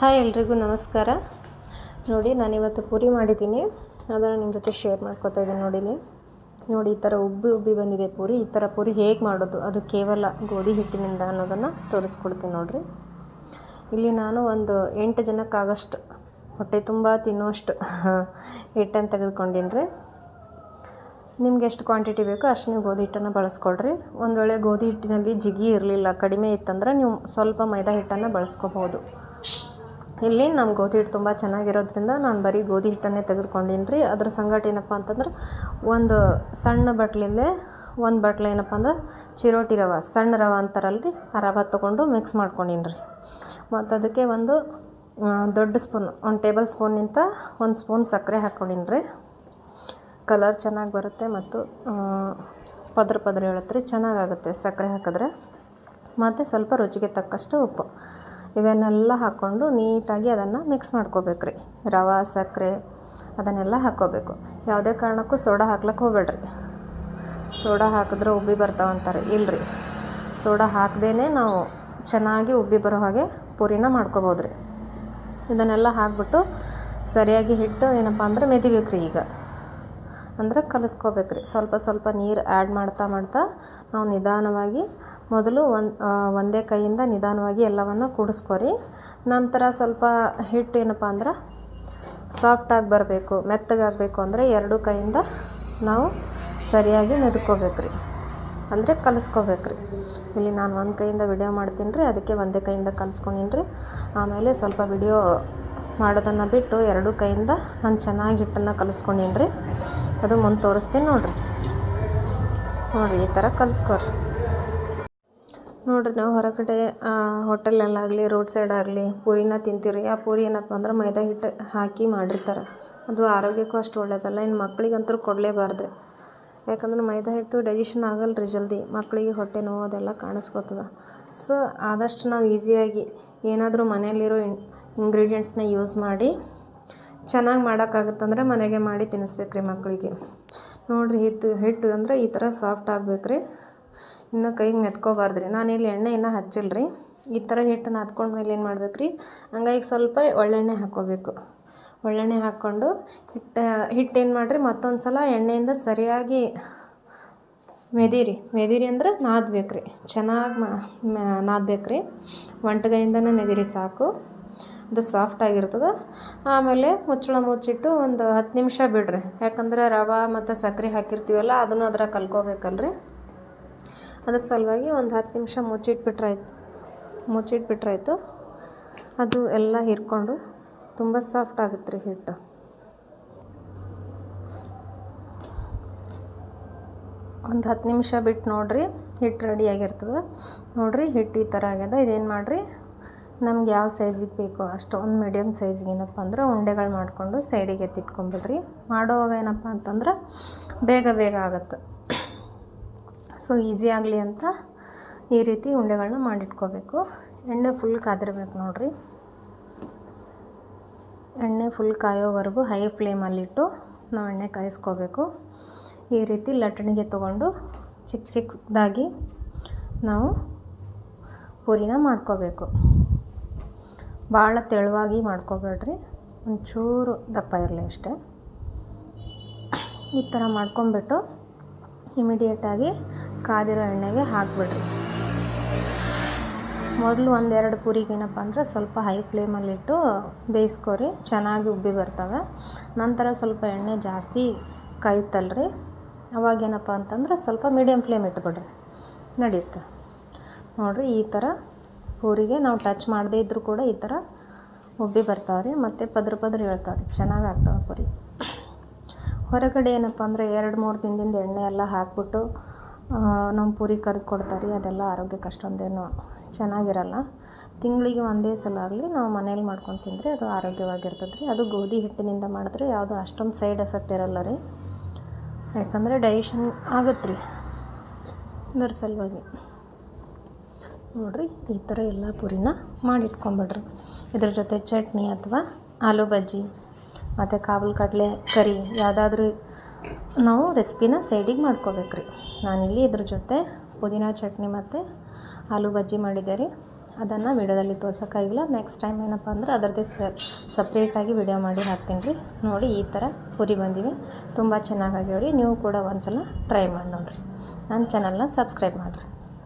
Hi ಎಲ್ರಿಗೂ ನಮಸ್ಕಾರ. ನೋಡಿ, ನಾನಿವತ್ತು ಪೂರಿ ಮಾಡಿದ್ದೀನಿ. ಅದನ್ನು ನಿಮ್ಮ ಜೊತೆ ಶೇರ್ ಮಾಡ್ಕೊತಾ ಇದ್ದೀನಿ ನೋಡಿ ಇಲ್ಲಿ. ನೋಡಿ, ಈ ಥರ ಉಬ್ಬಿ ಉಬ್ಬಿ ಬಂದಿದೆ ಪೂರಿ. ಈ ಥರ ಪೂರಿ ಹೇಗೆ ಮಾಡೋದು? ಅದು ಕೇವಲ ಗೋಧಿ ಹಿಟ್ಟಿನಿಂದ ಅನ್ನೋದನ್ನು ತೋರಿಸ್ಕೊಡ್ತೀನಿ ನೋಡಿರಿ. ಇಲ್ಲಿ ನಾನು ಒಂದು ಎಂಟು ಜನಕ್ಕಾಗಷ್ಟು, ಹೊಟ್ಟೆ ತುಂಬ ತಿನ್ನುವಷ್ಟು ಹಿಟ್ಟನ್ನು ತೆಗೆದುಕೊಂಡಿನಿ ರೀ ನಿಮ್ಗೆ ಎಷ್ಟು ಕ್ವಾಂಟಿಟಿ ಬೇಕೋ ಅಷ್ಟು ನೀವು ಗೋಧಿ ಹಿಟ್ಟನ್ನು ಬಳಸ್ಕೊಳ್ರಿ. ಒಂದು ವೇಳೆ ಗೋಧಿ ಹಿಟ್ಟಿನಲ್ಲಿ ಜಿಗಿ ಇರಲಿಲ್ಲ, ಕಡಿಮೆ ಇತ್ತಂದ್ರೆ ನೀವು ಸ್ವಲ್ಪ ಮೈದಾ ಹಿಟ್ಟನ್ನು ಬಳಸ್ಕೋಬೋದು ಇಲ್ಲಿ ನಮ್ಮ ಗೋಧಿ ಹಿಟ್ಟು ತುಂಬ ಚೆನ್ನಾಗಿರೋದ್ರಿಂದ ನಾನು ಬರೀ ಗೋಧಿ ಹಿಟ್ಟನ್ನೇ ತೆಗೆದುಕೊಂಡೀನಿ ರೀ ಅದ್ರ ಸಂಗಟ ಏನಪ್ಪ ಅಂತಂದ್ರೆ ಒಂದು ಸಣ್ಣ ಬಟ್ಲಿಂದೆ ಒಂದು ಬಟ್ಲು ಏನಪ್ಪ ಅಂದ್ರೆ ಚಿರೋಟಿ ರವೆ, ಸಣ್ಣ ರವೆ ಅಂತಾರಲ್ರಿ, ಆ ರವೆ ತೊಗೊಂಡು ಮಿಕ್ಸ್ ಮಾಡ್ಕೊಂಡೀನಿ ರೀ ಮತ್ತು ಅದಕ್ಕೆ ಒಂದು ದೊಡ್ಡ ಸ್ಪೂನ್ ಒಂದು ಟೇಬಲ್ ಸ್ಪೂನ್ನಿಂತ ಒಂದು ಸ್ಪೂನ್ ಸಕ್ಕರೆ ಹಾಕ್ಕೊಂಡೀನಿ ರೀ ಕಲರ್ ಚೆನ್ನಾಗಿ ಬರುತ್ತೆ ಮತ್ತು ಪದ್ರ ಪದ್ರ ಹೇಳುತ್ತೆ ರೀ ಚೆನ್ನಾಗಾಗುತ್ತೆ ಸಕ್ಕರೆ ಹಾಕಿದ್ರೆ. ಮತ್ತು ಸ್ವಲ್ಪ ರುಚಿಗೆ ತಕ್ಕಷ್ಟು ಉಪ್ಪು. ಇವನ್ನೆಲ್ಲ ಹಾಕ್ಕೊಂಡು ನೀಟಾಗಿ ಅದನ್ನು ಮಿಕ್ಸ್ ಮಾಡ್ಕೋಬೇಕು ರೀ. ರವೆ, ಸಕ್ಕರೆ ಅದನ್ನೆಲ್ಲ ಹಾಕ್ಕೋಬೇಕು. ಯಾವುದೇ ಕಾರಣಕ್ಕೂ ಸೋಡಾ ಹಾಕ್ಲಿಕ್ಕೆ ಹೋಗ್ಬೇಡ್ರಿ. ಸೋಡಾ ಹಾಕಿದ್ರೆ ಉಬ್ಬಿ ಬರ್ತಾವಂತಾರೆ ಇಲ್ಲರಿ ಸೋಡಾ ಹಾಕ್ದೇ ನಾವು ಚೆನ್ನಾಗಿ ಉಬ್ಬಿ ಬರೋ ಹಾಗೆ ಪೂರಿನ ಮಾಡ್ಕೋಬೋದು ರೀ. ಇದನ್ನೆಲ್ಲ ಹಾಕ್ಬಿಟ್ಟು ಸರಿಯಾಗಿ ಹಿಟ್ಟು ಏನಪ್ಪ ಅಂದ್ರೆ ಮೆದಿಬೇಕು ರೀ ಈಗ. ಅಂದ್ರೆ ಕಲಿಸ್ಕೋಬೇಕು ರೀ. ಸ್ವಲ್ಪ ಸ್ವಲ್ಪ ನೀರು ಆ್ಯಡ್ ಮಾಡ್ತಾ ಮಾಡ್ತಾ ನಾವು ನಿಧಾನವಾಗಿ ಮೊದಲು ಒಂದು ಒಂದೇ ಕೈಯಿಂದ ನಿಧಾನವಾಗಿ ಎಲ್ಲವನ್ನು ಕೂಡಿಸ್ಕೊರಿ. ನಂತರ ಸ್ವಲ್ಪ ಹಿಟ್ಟು ಏನಪ್ಪ ಅಂದ್ರೆ ಸಾಫ್ಟಾಗಿ ಬರಬೇಕು ಮೆತ್ತಗಾಗಬೇಕು ಅಂದರೆ ಎರಡು ಕೈಯಿಂದ ನಾವು ಸರಿಯಾಗಿ ಮೆದ್ಕೋಬೇಕು ರೀ ಅಂದರೆ ಕಲಿಸ್ಕೋಬೇಕು ರೀ ಇಲ್ಲಿ ನಾನು ಒಂದು ಕೈಯಿಂದ ವಿಡಿಯೋ ಮಾಡ್ತೀನಿ ರೀ ಅದಕ್ಕೆ ಒಂದೇ ಕೈಯಿಂದ ಕಲಿಸ್ಕೊಂಡಿನಿ ರೀ ಆಮೇಲೆ ಸ್ವಲ್ಪ ವಿಡಿಯೋ ಮಾಡೋದನ್ನು ಬಿಟ್ಟು ಎರಡು ಕೈಯಿಂದ ನಾನು ಚೆನ್ನಾಗಿ ಹಿಟ್ಟನ್ನು ಕಲಿಸ್ಕೊಂಡಿನಿ ರೀ ಅದು ಮುಂದೆ ತೋರಿಸ್ತೀನಿ ನೋಡಿರಿ. ನೋಡಿರಿ, ಈ ಥರ ಕಲಿಸ್ಕೊರಿ. ನೋಡಿರಿ ನಾವು ಹೊರಗಡೆ ಹೋಟೆಲ್ನಲ್ಲಾಗಲಿ ರೋಡ್ ಸೈಡ್ ಆಗಲಿ ಪೂರಿನ ತಿಂತೀವಿ ಆ ಪೂರಿ ಏನಪ್ಪ ಅಂದ್ರೆ ಮೈದಾ ಹಿಟ್ಟು ಹಾಕಿ ಮಾಡಿರ್ತಾರೆ. ಅದು ಆರೋಗ್ಯಕ್ಕೂ ಅಷ್ಟು ಒಳ್ಳೆಯದಲ್ಲ ಇನ್ನು ಮಕ್ಕಳಿಗಂತೂ ಕೊಡಲೇಬಾರ್ದು. ಯಾಕಂದ್ರೆ ಮೈದಾ ಹಿಟ್ಟು ಡೈಜೆಷನ್ ಆಗಲ್ಲ ರೀ ಜಲ್ದಿ. ಮಕ್ಕಳಿಗೆ ಹೊಟ್ಟೆ ನೋವು ಅದೆಲ್ಲ ಕಾಣಿಸ್ಕೊತದ. ಸೊ ಆದಷ್ಟು ನಾವು ಈಸಿಯಾಗಿ ಏನಾದರೂ ಮನೆಯಲ್ಲಿರೋ ಇಂಗ್ರೀಡಿಯೆಂಟ್ಸ್ನ ಯೂಸ್ ಮಾಡಿ ಚೆನ್ನಾಗಿ ಮಾಡೋಕ್ಕಾಗುತ್ತಂದ್ರೆ ಮನೆಗೆ ಮಾಡಿ ತಿನ್ನಿಸ್ಬೇಕು ರೀ ಮಕ್ಕಳಿಗೆ ನೋಡಿರಿ ಹಿಟ್ಟು ಹಿಟ್ಟು ಅಂದರೆ ಈ ಥರ ಸಾಫ್ಟ್ ಆಗ್ಬೇಕು ರೀ ಇನ್ನು ಕೈಗೆ ಮೆತ್ಕೋಬಾರ್ದು ನಾನು ಇಲ್ಲಿ ಎಣ್ಣೆ ಇನ್ನೂ ಹಚ್ಚಿಲ್ಲ ರೀ ಈ ಥರ ಹಿಟ್ಟನ್ನು ಹತ್ಕೊಂಡ್ಮೇಲೆ ಏನು ಮಾಡ್ಬೇಕು ರೀ ಹಂಗಾಗಿ ಸ್ವಲ್ಪ ಒಳ್ಳೆಣ್ಣೆ ಹಾಕ್ಕೋಬೇಕು ಒಳ್ಳೆಣ್ಣೆ ಹಾಕ್ಕೊಂಡು ಹಿಟ್ಟು ಹಿಟ್ಟೇನು ಮಾಡಿರಿ? ಮತ್ತೊಂದು ಸಲ ಎಣ್ಣೆಯಿಂದ ಸರಿಯಾಗಿ ಮೆದಿರಿ. ಮೆದಿರಿ ಅಂದ್ರೆ ನಾದ್ಬೇಕು ರೀ ಚೆನ್ನಾಗಿ ನಾದ್ಬೇಕು ರೀ ಒಂಟಗೈಯಿಂದನೇ ಮೆದಿರಿ ಸಾಕು. ಅದು ಸಾಫ್ಟ್ ಆಗಿರ್ತದೆ. ಆಮೇಲೆ ಮುಚ್ಚಳ ಮುಚ್ಚಿಟ್ಟು ಒಂದು ಹತ್ತು ನಿಮಿಷ ಬಿಡ್ರಿ. ಯಾಕಂದ್ರೆ ರವೆ ಮತ್ತು ಸಕ್ಕರೆ ಹಾಕಿರ್ತೀವಲ್ಲ, ಅದನ್ನು ಅದ್ರಾಗ ಕಲ್ಕೋಬೇಕಲ್ರಿ. ಅದ್ರ ಸಲುವಾಗಿ ಒಂದು ಹತ್ತು ನಿಮಿಷ ಮುಚ್ಚಿಟ್ಬಿಟ್ರಾಯ್ತು. ಮುಚ್ಚಿಟ್ಬಿಟ್ರಾಯ್ತು. ಅದು ಎಲ್ಲ ಹಿರ್ಕೊಂಡು ತುಂಬ ಸಾಫ್ಟ್ ಆಗುತ್ತೆ ರೀ ಹಿಟ್ಟು. ಒಂದು ಹತ್ತು ನಿಮಿಷ ಬಿಟ್ಟು ನೋಡಿರಿ ಹಿಟ್ಟು ರೆಡಿ ಆಗಿರ್ತದೆ. ನೋಡಿರಿ ಹಿಟ್ಟು ಈ ಥರ ಆಗ್ಯದ. ಇದೇನು ಮಾಡಿರಿ? ನಮ್ಗೆ ಯಾವ ಸೈಜಿಗೆ ಬೇಕೋ ಅಷ್ಟು ಒಂದು ಮೀಡಿಯಮ್ ಸೈಜಿಗೆ ಏನಪ್ಪ ಅಂದ್ರೆ ಉಂಡೆಗಳು ಮಾಡಿಕೊಂಡು ಸೈಡಿಗೆ ಎತ್ತಿಟ್ಕೊಂಬಿಡ್ರಿ. ಮಾಡೋವಾಗ ಏನಪ್ಪ ಅಂತಂದ್ರೆ ಬೇಗ ಬೇಗ ಆಗುತ್ತೆ. ಸೊ ಈಸಿ ಆಗಲಿ ಅಂತ ಈ ರೀತಿ ಉಂಡೆಗಳನ್ನ ಮಾಡಿಟ್ಕೋಬೇಕು. ಎಣ್ಣೆ ಫುಲ್ ಕಾದಿರ್ಬೇಕು ನೋಡಿರಿ. ಎಣ್ಣೆ ಫುಲ್ ಕಾಯೋವರೆಗೂ ಹೈ ಫ್ಲೇಮಲ್ಲಿಟ್ಟು ನಾವು ಎಣ್ಣೆ ಕಾಯಿಸ್ಕೋಬೇಕು. ಈ ರೀತಿ ಲಟ್ಟಣಿಗೆ ತೊಗೊಂಡು ಚಿಕ್ಕ ಚಿಕ್ಕದಾಗಿ ನಾವು ಪೂರಿನ ಮಾಡ್ಕೋಬೇಕು. ಭಾಳ ತೆಳುವಾಗಿ ಮಾಡ್ಕೋಬೇಡ್ರಿ. ಒಂಚೂರು ದಪ್ಪ ಇರಲಿ ಅಷ್ಟೇ. ಈ ಥರ ಮಾಡ್ಕೊಂಬಿಟ್ಟು ಇಮಿಡಿಯೇಟಾಗಿ ಕಾದಿರೋ ಎಣ್ಣೆಗೆ ಹಾಕಿಬಿಡ್ರಿ. ಮೊದಲು ಒಂದೆರಡು ಪೂರಿಗೆ ಏನಪ್ಪ ಅಂದರೆ ಸ್ವಲ್ಪ ಹೈ ಫ್ಲೇಮಲ್ಲಿಟ್ಟು ಬೇಯಿಸ್ಕೊರಿ, ಚೆನ್ನಾಗಿ ಉಬ್ಬಿ ಬರ್ತವೆ. ನಂತರ ಸ್ವಲ್ಪ ಎಣ್ಣೆ ಜಾಸ್ತಿ ಕಾಯ್ತಲ್ರಿ ಅವಾಗೇನಪ್ಪ ಅಂತಂದ್ರೆ ಸ್ವಲ್ಪ ಮೀಡಿಯಮ್ ಫ್ಲೇಮ್ ಇಟ್ಬಿಡ್ರಿ. ನಡೆಯುತ್ತೆ ನೋಡಿರಿ, ಈ ಥರ ಪೂರಿಗೆ ನಾವು ಟಚ್ ಮಾಡದೇ ಇದ್ದರೂ ಕೂಡ ಈ ಥರ ಉಬ್ಬಿ ಬರ್ತಾವೆ ರೀ ಮತ್ತು ಪದ್ರ ಪದ್ರ ಹೇಳ್ತಾವೆ ರೀ ಚೆನ್ನಾಗಿ ಆಗ್ತಾವೆ ಪೂರಿ. ಹೊರಗಡೆ ಏನಪ್ಪ ಅಂದರೆ ಎರಡು ಮೂರು ದಿನದಿಂದ ಎಣ್ಣೆ ಎಲ್ಲ ಹಾಕ್ಬಿಟ್ಟು ನಮ್ಮ ಪೂರಿ ಕರ್ದು ಕೊಡ್ತಾರೆ, ಅದೆಲ್ಲ ಆರೋಗ್ಯಕ್ಕೆ ಅಷ್ಟೊಂದೇನು ಚೆನ್ನಾಗಿರಲ್ಲ. ತಿಂಗಳಿಗೆ ಒಂದೇ ಸಲ ಆಗಲಿ ನಾವು ಮನೇಲಿ ಮಾಡ್ಕೊಂಡು ತಿಂದರೆ ಅದು ಆರೋಗ್ಯವಾಗಿರ್ತದೆ ರೀ ಅದು ಗೋಧಿ ಹಿಟ್ಟಿನಿಂದ ಮಾಡಿದ್ರೆ ಯಾವುದು ಅಷ್ಟೊಂದು ಸೈಡ್ ಎಫೆಕ್ಟ್ ಇರಲ್ಲ ರೀ. ಯಾಕಂದರೆ ಡೈಜೆಷನ್ ಆಗುತ್ತೆ ರೀ ಅದರ ಸಲುವಾಗಿ. ನೋಡಿರಿ, ಈ ಥರ ಎಲ್ಲ ಪೂರಿನ ಮಾಡಿಟ್ಕೊಂಬಿಡ್ರಿ. ಇದ್ರ ಜೊತೆ ಚಟ್ನಿ ಅಥವಾ ಆಲೂ ಬಜ್ಜಿ ಮತ್ತು ಕಾಬಲ್ ಕಡಲೆ ಕರಿ, ಯಾವುದಾದ್ರೂ ನಾವು ರೆಸಿಪಿನ ಸೈಡಿಗೆ ಮಾಡ್ಕೋಬೇಕ್ರಿ. ನಾನಿಲ್ಲಿ ಇದ್ರ ಜೊತೆ ಪುದೀನ ಚಟ್ನಿ ಮತ್ತು ಆಲೂ ಬಜ್ಜಿ ಮಾಡಿದ್ದೆ ರೀ. ಅದನ್ನು ವಿಡಿಯೋದಲ್ಲಿ ತೋರ್ಸೋಕ್ಕಾಗಿಲ್ಲ. ನೆಕ್ಸ್ಟ್ ಟೈಮ್ ಏನಪ್ಪ ಅಂದ್ರೆ ಅದರದ್ದೇ ಸಪ್ರೇಟಾಗಿ ವಿಡಿಯೋ ಮಾಡಿ ಹಾಕ್ತೀನಿ ರೀ. ನೋಡಿ ಈ ಥರ ಪುರಿ ಬಂದಿವೆ. ತುಂಬ ಚೆನ್ನಾಗಾಗ್ಯಾವ ರೀ ನೀವು ಕೂಡ ಒಂದು ಸಲ ಟ್ರೈ ಮಾಡಿ ನೋಡಿರಿ. ನನ್ನ ಚಾನಲ್ನ ಸಬ್ಸ್ಕ್ರೈಬ್ ಮಾಡಿರಿ.